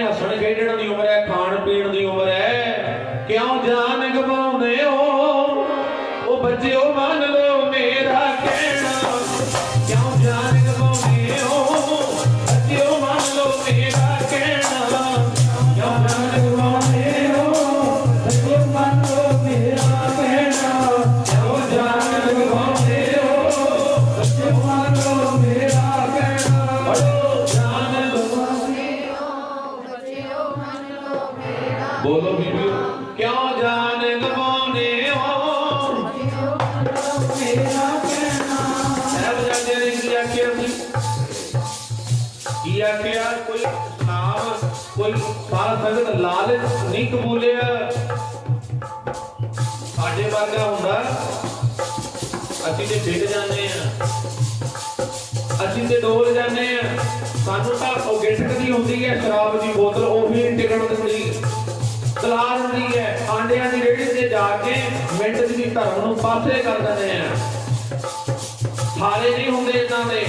ਨੇ ਹੱਸਣ ਖੇਡਣ ਦੀ ਉਮਰ ਹੈ, ਖਾਣ ਪੀਣ ਦੀ ਉਮਰ ਹੈ। ਕਿਉਂ ਜਾਨ ਗਵਾਉਂਦੇ ਹੋ? ਉਹ ਬੱਚੇ ਉਹ ਲਓ ਬੋਲੋ ਬੀਬੀਓ ਕਿਉਂ ਜਾਨ ਗਵਾਉਂਦੇ ਹੋ? ਸਾਹਿਬਜ਼ਾਦੇ ਨੇ ਕੀ ਆਖਿਆ ਸੀ? ਕੀ ਆਖਿਆ? ਕੋਈ ਨਾਮ, ਕੋਈ ਸਾਧ ਸੰਗਤ ਲਾਲਚ ਨਹੀਂ ਕਬੂਲਿਆ? ਸਾਡੇ ਵਰਗਾ ਹੁੰਦਾ। ਅਸੀਂ ਤੇ ਡਿੱਗ ਜਾਂਦੇ ਆ ਅਸੀਂ ਤੇ ਡੋਲ ਜਾਂਦੇ ਆ ਸਾਨੂੰ ਤਾਂ ਉਹ ਗਿਟਕਦੀ ਹੁੰਦੀ ਹੈ, ਸ਼ਰਾਬ ਦੀ ਬੋਤਲ, ਉਹ ਵੀ ਨੀ ਟਿਕਣ ਦਿੰਦੀ। ਪਾਸੇ ਕਰ ਦਿੰਦੇ ਆ। ਸਾਰੇ ਨਹੀਂ ਹੁੰਦੇ ਇਦਾਂ ਦੇ,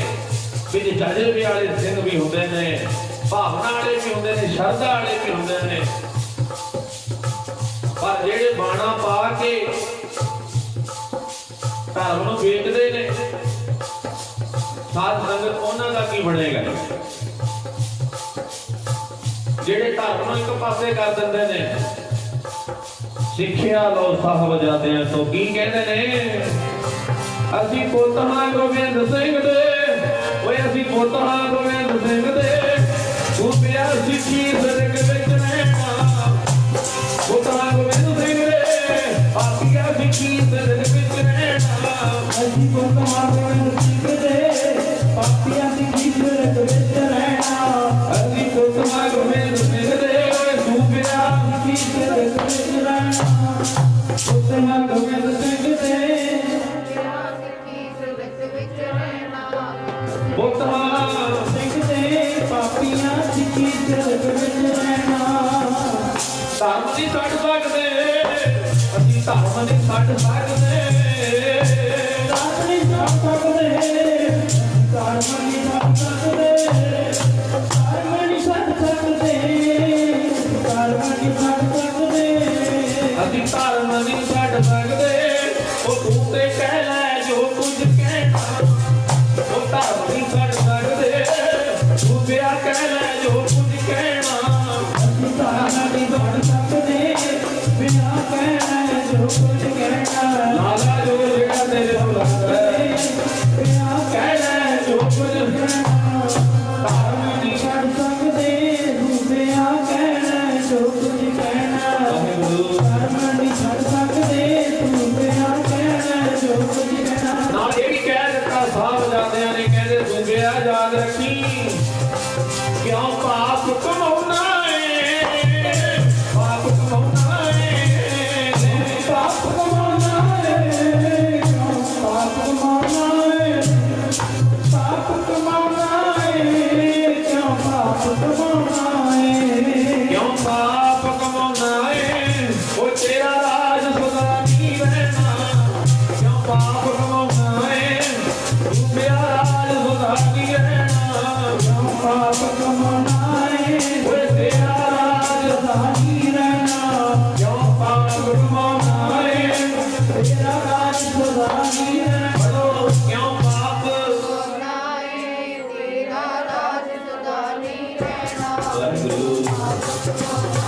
ਵੀ ਜਜੇ ਵਾਲੇ ਸਿੰਘ ਵੀ ਹੁੰਦੇ ਨੇ, ਭਾਵਨਾ ਵਾਲੇ ਵੀ ਹੁੰਦੇ ਨੇ, ਸ਼ਰਧਾ ਵਾਲੇ ਵੀ ਹੁੰਦੇ ਨੇ। ਪਰ ਜਿਹੜੇ ਬਾਣਾ ਪਾ ਕੇ ਧਰਮ ਨੂੰ ਵੇਚਦੇ ਨੇ, ਸਾਧ ਸੰਗਤ ਉਹਨਾਂ ਦਾ ਕੀ ਬਣੇਗਾ? ਜਿਹੜੇ ਧਰਮ ਨੂੰ ਇੱਕ ਪਾਸੇ ਕਰ ਦਿੰਦੇ ਨੇ ਸਿੱਖਿਆ ਲਓ ਸਾਹਿਬ ਜਾਂਦੇ ਤੋਂ ਕੀ ਕਹਿੰਦੇ ਨੇ? ਅਸੀਂ ਪੁੱਤ ਹਾਂ ਗੋਬਿੰਦ ਸਿੰਘ ਦੇ। ਓਏ ਅਸੀਂ ਪੁੱਤ ਹਾਂ ਗੋਬਿੰਦ ਸਿੰਘ ਦੇ। ਤੂੰ ਪਿਆ ਸਿੱਖੀ ਸਦਕ ਵਿੱਚ ਰਹਿਣਾ ਪੁੱਤ ਹਾਂ ਗੋਬਿੰਦ ਸਿੰਘ ਦੇ। ਆਪੀਆ ਸਿੱਖੀ ਸਦਕ ਵਿੱਚ ਰਹਿਣਾ ਅਸੀਂ ਪੁੱਤ ਮਾਰਗਨ ਸਿੰਘ ਦੇ। ਪਾਪੀਆਂ ਦੀ ਕੀਰਤ ਵਿੱਚ ਰਹਿਣਾ। ਅਸੀਂ ਪੁੱਤ ਹਾਂ ਗੋਬਿੰਦ ਸਿੰਘ ਦੇ। ਧਰਮ ਨਹੀਂ ਛੱਡ ਸਕਦੇ ਅਸੀਂ ਧਰਮ ਨਹੀਂ ਛੱਡ ਸਕਦੇ ਤੂੰ Come on. Lord.